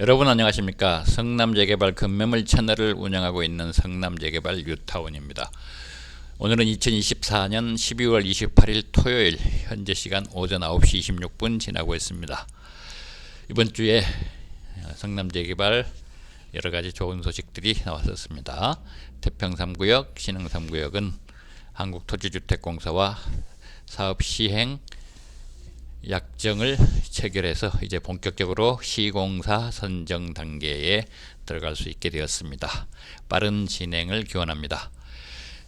여러분 안녕하십니까? 성남재개발 금매물 채널을 운영하고 있는 성남재개발 유타운입니다. 오늘은 2024년 12월 28일 토요일 현재 시간 오전 9시 26분 지나고 있습니다. 이번 주에 성남재개발 여러가지 좋은 소식들이 나왔었습니다. 태평 3구역 신흥 3구역은 한국토지주택공사와 사업 시행 약정을 체결해서 이제 본격적으로 시공사 선정 단계에 들어갈 수 있게 되었습니다. 빠른 진행을 기원합니다.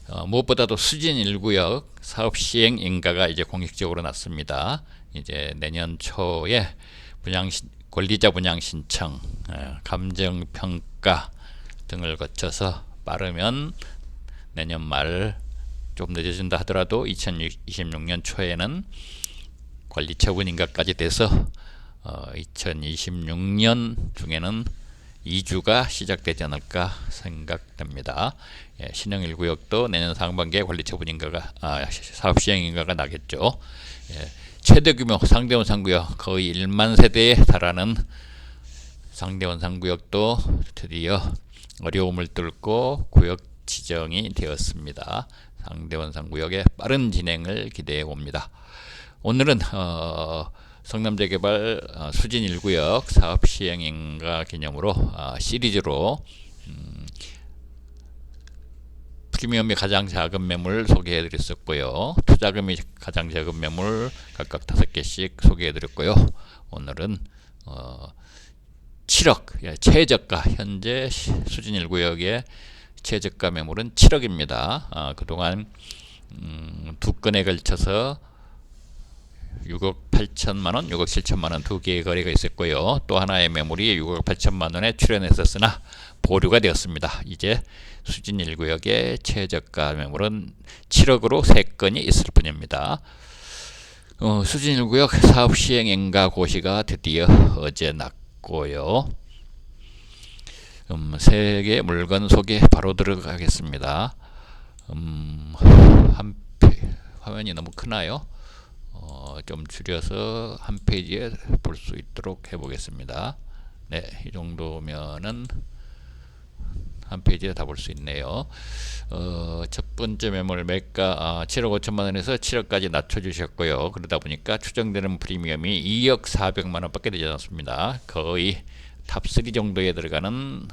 어, 무엇보다도 수진 1구역 사업 시행 인가가 이제 공식적으로 났습니다. 이제 내년 초에 분양 신, 권리자 분양 신청, 어, 감정 평가 등을 거쳐서 빠르면 내년 말좀 늦어진다 하더라도 2026년 초에는 관리 처분 인가까지 돼서 어, 2026년 중에는 2주가 시작되지 않을까 생각됩니다. 예, 신형 1구역도 내년 상반기에 관리 처분 인가가 아, 사업 시행 인가가 나겠죠. 예, 최대 규모 상대원 상구역 거의 1만 세대에 달하는 상대원 상구역도 드디어 어려움을 뚫고 구역 지정이 되었습니다. 상대원 상구역의 빠른 진행을 기대해 봅니다. 오늘은 어, 성남재개발 어, 수진 1구역 사업 시행인가 기념으로 어, 시리즈로 음, 프리미엄이 가장 작은 매물 소개해 드렸었고요. 투자금이 가장 작은 매물 각각 5개씩 소개해 드렸고요. 오늘은 어, 7억 예, 최저가 현재 수진 1구역의 최저가 매물은 7억입니다. 아, 그동안 음, 두 건에 걸쳐서 6억 8천만 원, 6억 7천만 원 두 개의 거래가 있었고요. 또 하나의 매물이 6억 8천만 원에 출연했었으나 보류가 되었습니다. 이제 수진 1구역의 최저가 매물은 7억으로 3건이 있을 뿐입니다. 어, 수진 1구역 사업 시행 인가 고시가 드디어 어제 났고요. 음, 세개 물건 소개 바로 들어가겠습니다. 음, 한 화면이 너무 크나요? 어, 좀 줄여서 한 페이지에 볼 수 있도록 해보겠습니다. 네, 이 정도면은 한 페이지에 다 볼 수 있네요. 어, 첫 번째 매물 매가 아, 7억 5천만 원에서 7억까지 낮춰주셨고요. 그러다 보니까 추정되는 프리미엄이 2억 4백만 원밖에 되지 않습니다. 거의 탑3 정도에 들어가는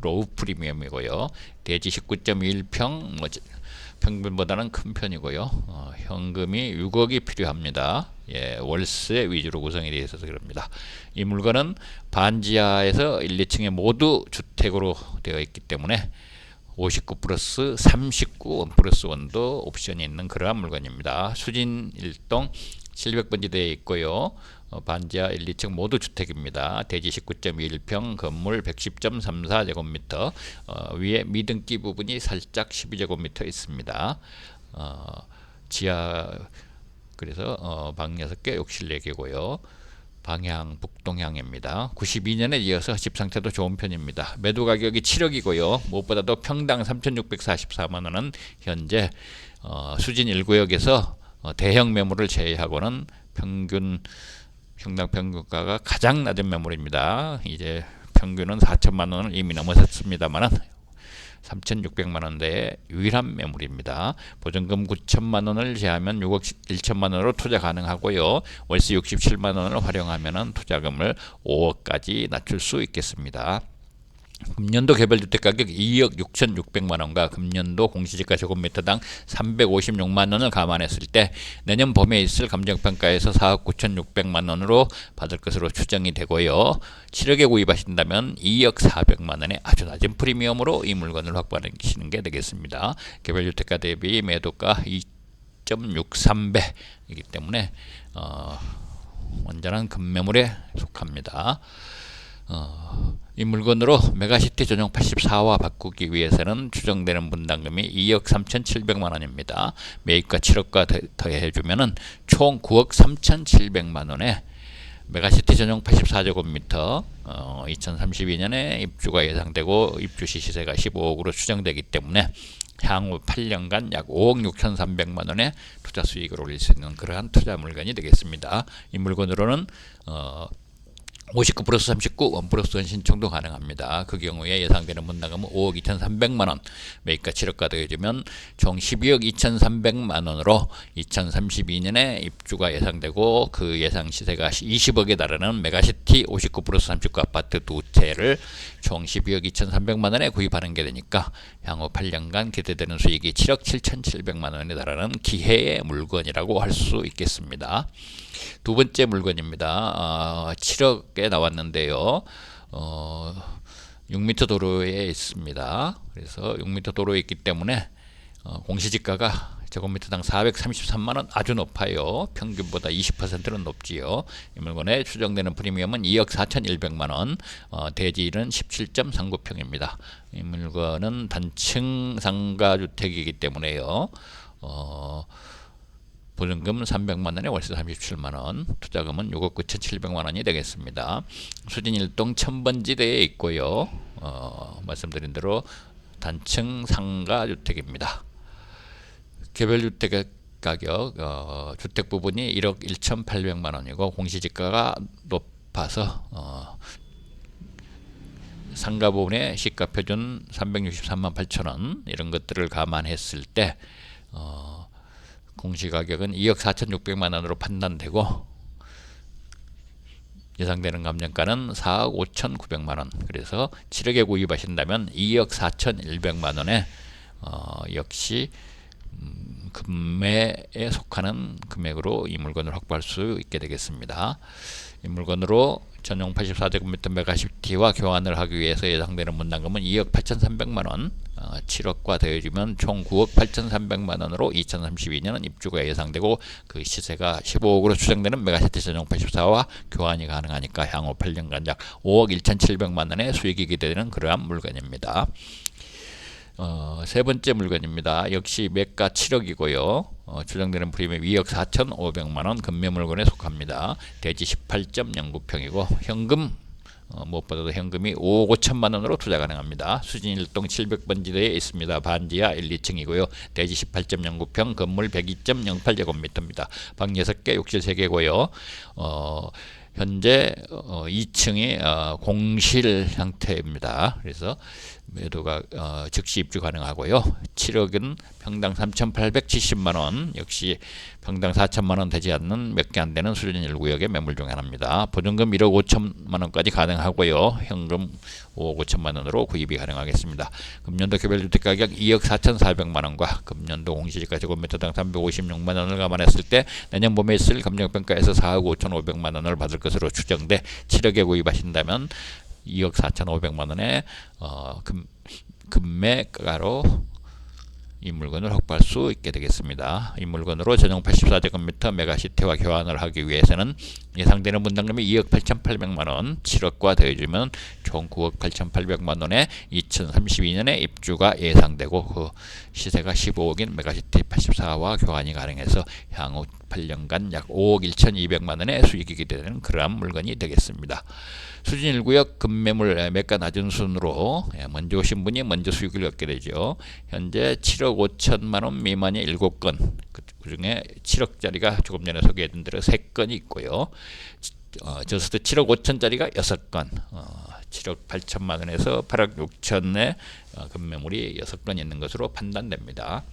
로우 프리미엄이고요. 대지 19.1평, 뭐 평균보다는 큰 편이고요. 어, 현금이 6억이 필요합니다. 예, 월세 위주로 구성이 되어 있어서 그럽니다. 이 물건은 반지하에서 1, 2층에 모두 주택으로 되어 있기 때문에 59 플러스 39 플러스 원도 옵션이 있는 그러한 물건입니다. 수진 1동 700번지대에 있고요. 어, 반지하 1, 2층 모두 주택입니다. 대지 19.21평, 건물 110.34제곱미터, 어, 위에 미등기 부분이 살짝 12제곱미터 있습니다. 어, 지하 그래서 어, 방 6개, 욕실 4개고요. 방향 북동향입니다. 92년에 이어서 집 상태도 좋은 편입니다. 매도 가격이 7억이고요. 무엇보다도 평당 3,644만 원은 현재 어, 수진 1구역에서 어, 대형 매물을 제외하고는 평균 평당 평균가가 가장 낮은 매물입니다. 이제 평균은 4천만 원을 이미 넘어섰습니다만은 3,600만 원대의 유일한 매물입니다. 보증금 9천만 원을 제하면 6억 1천만 원으로 투자 가능하고요. 월세 67만 원을 활용하면 투자금을 5억까지 낮출 수 있겠습니다. 금년도 개별주택 가격 2억 6천6백만 원과 금년도 공시지가 제곱미터당 356만 원을 감안했을 때 내년 봄에 있을 감정평가에서 4억 9천6백만 원으로 받을 것으로 추정이 되고요. 7억에 구입하신다면 2억 4백만 원의 아주 낮은 프리미엄으로 이 물건을 확보하시는 게 되겠습니다. 개별주택가 대비 매도가 2.63배이기 때문에 어, 완전한 금매물에 속합니다. 어, 이 물건으로 메가시티 전용 84화 바꾸기 위해서는 추정되는 분담금이 2억 3,700만 원입니다. 매입가 7억과 더해주면은 총 9억 3,700만 원에 메가시티 전용 84제곱미터 어, 2032년에 입주가 예상되고 입주 시 시세가 15억으로 추정되기 때문에 향후 8년간 약 5억 6,300만 원의 투자 수익을 올릴 수 있는 그러한 투자 물건이 되겠습니다. 이 물건으로는 어, 59 플러스 39, 원 플러스 원 신청도 가능합니다. 그 경우에 예상되는 문당금은 5억 2,300만 원, 매입가 7억가 더해지면 총 12억 2,300만 원으로 2032년에 입주가 예상되고 그 예상 시세가 20억에 달하는 메가시티 59 플러스 39 아파트 두 채를 총 12억 2,300만 원에 구입하는 게 되니까 향후 8년간 기대되는 수익이 7억 7,700만 원에 달하는 기회의 물건이라고 할 수 있겠습니다. 두 번째 물건입니다. 어, 7억 에 나왔는데요. 어, 6m 도로에 있습니다. 그래서 6m 도로에 있기 때문에 어, 공시지가가 제곱미터당 433만 원 아주 높아요. 평균보다 20%는 높지요. 이 물건에 추정되는 프리미엄은 2억 4,100만 원, 어, 대지는 17.39평입니다. 이 물건은 단층 상가 주택이기 때문에요. 어, 보증금 300만 원에 월세 37만 원, 투자금은 6억 9,700만 원이 되겠습니다. 수진 1동 천번지대에 있고요. 어, 말씀드린 대로 단층 상가 주택입니다. 개별 주택의 가격 어, 주택 부분이 1억 1,800만 원이고 공시지가가 높아서 어, 상가 부분의 시가 표준 363만 8천 원 이런 것들을 감안했을 때 어, 공시가격은 2억 4,600만 원으로 판단되고 예상되는 감정가는 4억 5,900만 원. 그래서 7억에 구입하신다면 2억 4,100만 원에 어, 역시 음, 금매에 속하는 금액으로 이 물건을 확보할 수 있게 되겠습니다. 이 물건으로 전용 84제곱미터 메가시티와 교환을 하기 위해서 예상되는 분담금은 2억 8,300만 원, 어, 7억과 더해지면 총 9억 8,300만 원으로 2032년은 입주가 예상되고 그 시세가 15억으로 추정되는 메가시티 전용 84와 교환이 가능하니까 향후 8년간 약 5억 1,700만 원의 수익이 기대되는 그러한 물건입니다. 어, 세 번째 물건입니다. 역시 매가 7억이고요. 어, 추정되는 프리미엄 2억 4,500만 원 금매 물건에 속합니다. 대지 18.09평이고 현금 어, 무엇보다도 현금이 5억 5천만 원으로 투자 가능합니다. 수진 1동 700번지대에 있습니다. 반지하 1, 2층이고요. 대지 18.09평, 건물 102.08제곱미터입니다. 방 6개, 욕실 3개고요. 어, 현재 어, 2층이 어, 공실 형태입니다. 그래서 매도가 어, 즉시 입주 가능하고요. 7억은 평당 3,870만 원, 역시 평당 4천만 원 되지 않는 몇 개 안 되는 수준 1구역의 매물 중 하나입니다. 보증금 1억 5천만 원까지 가능하고요. 현금 5억 5천만 원으로 구입이 가능하겠습니다. 금년도 개별주택 가격 2억 4,400만 원과 금년도 공시지가 제곱미터당 356만 원을 감안했을 때 내년 봄에 있을 감정평가에서 4억 5,500만 원을 받을 것으로 추정돼 7억에 구입하신다면 2억 4,500만 원의 어, 금, 금매가로 이 물건을 확보할 수 있게 되겠습니다. 이 물건으로 전용 84제곱미터 메가시티와 교환을 하기 위해서는 예상되는 분담금이 2억 8,800만 원, 7억과 더해주면 총 9억 8,800만 원에 2032년에 입주가 예상되고 그 시세가 15억인 메가시티 84와 교환이 가능해서 향후 8년간 약 5억 1,200만 원의 수익이 기대되는 그러한 물건이 되겠습니다. 수진 1구역 금매물 매가 낮은 순으로 예, 먼저 오신 분이 먼저 수익을 얻게 되죠. 현재 7억 5천만 원 미만이 7건, 그 중에 7억짜리가 조금 전에 소개해드린 대로 3건이 있고요. 어, 저스트 7억 5천짜리가 6건, 어, 7억 8천만 원에서 8억 6천의 어, 금매물이 6건 있는 것으로 판단됩니다.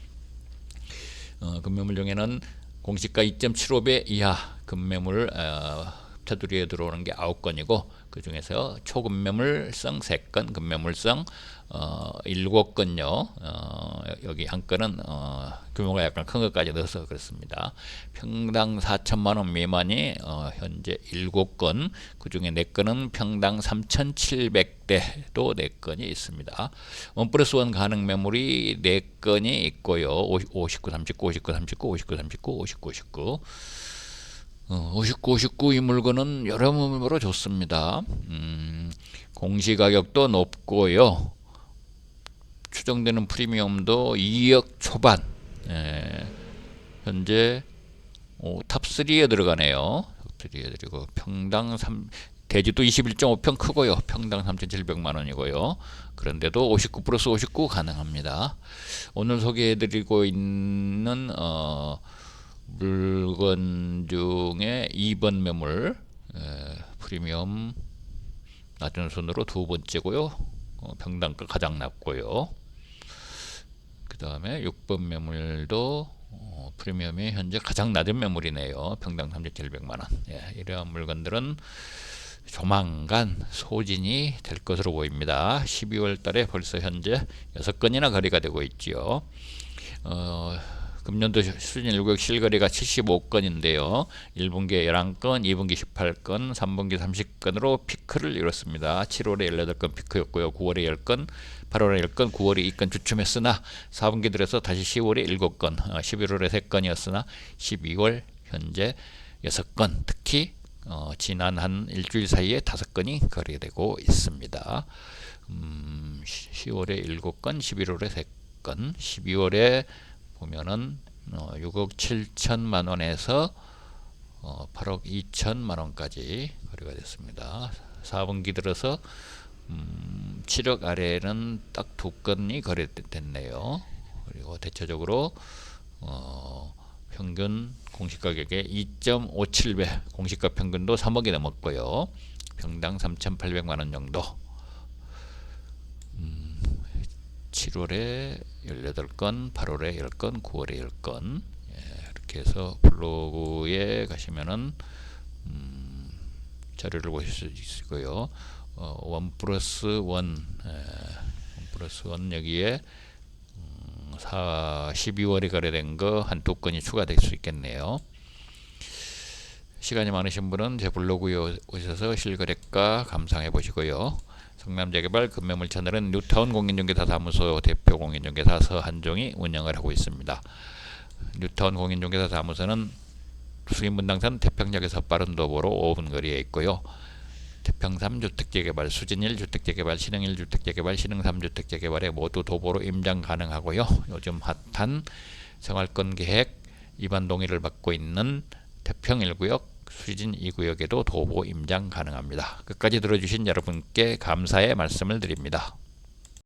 어, 금매물 중에는 공시가 2.75배 이하 금매물 어, 테두리에 들어오는 게 9건이고 그 중에서 초금매물성 3건, 금매물성 어, 7건요. 어, 여기 한 건은 어, 규모가 약간 큰 것까지 넣어서 그렇습니다. 평당 4천만 원 미만이 어, 현재 7건, 그 중에 4건은 평당 3,700대도 4건이 있습니다. 원 플러스 원 가능 매물이 4건이 있고요. 59, 39, 59, 39, 59, 39, 59, 59. 어, 59, 59 이 물건은 여러모로 좋습니다. 음, 공시 가격도 높고요. 추정되는 프리미엄도 2억 초반. 예, 현재 오, 탑3에 들어가네요. 탑3에 들고 평당 3, 대지도 21.5평 크고요. 평당 3,700만 원이고요. 그런데도 59 플러스 59 가능합니다. 오늘 소개해드리고 있는 어, 물건 중에 2번 매물 에, 프리미엄 낮은 순으로 두 번째고요. 어, 평당가 가장 낮고요. 그 다음에 6번 매물도 어, 프리미엄이 현재 가장 낮은 매물이네요. 평당 3,700만원. 예, 이러한 물건들은 조만간 소진이 될 것으로 보입니다. 12월 달에 벌써 현재 6건이나 거래가 되고 있지요. 어, 금년도 수진 1구역 실거래가 75건인데요. 1분기에 11건, 2분기 18건, 3분기 30건으로 피크를 이뤘습니다. 7월에 18건 피크였고요. 9월에 10건, 8월에 10건, 9월에 2건 주춤했으나 4분기 들어서 다시 10월에 7건, 어, 11월에 3건이었으나 12월 현재 6건, 특히 어, 지난 한 일주일 사이에 5건이 거래되고 있습니다. 음, 10월에 7건, 11월에 3건, 12월에 보면은 어, 6억 7천만 원에서 어, 8억 2천만 원까지 거래가 됐습니다. 4분기 들어서 음, 7억 아래에는 딱 두 건이 거래됐네요. 그리고 대체적으로 어, 평균 공시가격의 2.57배 공시가 평균도 3억이 넘었고요. 평당 3,800만 원 정도. 7월에 18건, 8월에 10건, 9월에 10건 예, 이렇게 해서 블로그에 가시면은 음, 자료를 보실 수 있고요. 어, 원 플러스 원, 예, 원 플러스 원 여기에 음, 4, 12월에 거래된 거 한 두 건이 추가될 수 있겠네요. 시간이 많으신 분은 제 블로그에 오셔서 실거래가 감상해 보시고요. 성남재개발 금매물 채널은 뉴타운 공인중개사 사무소 대표 공인중개사 서한종이 운영을 하고 있습니다. 뉴타운 공인중개사 사무소는 수인분당선 태평역에서 빠른 도보로 5분 거리에 있고요. 태평 3주택재개발, 수진 1주택재개발, 신흥 1주택재개발, 신흥 3주택재개발에 모두 도보로 임장 가능하고요. 요즘 핫한 생활권 계획 위반 동의를 받고 있는 태평 1구역, 수진 2구역에도 도보 임장 가능합니다. 끝까지 들어주신 여러분께 감사의 말씀을 드립니다.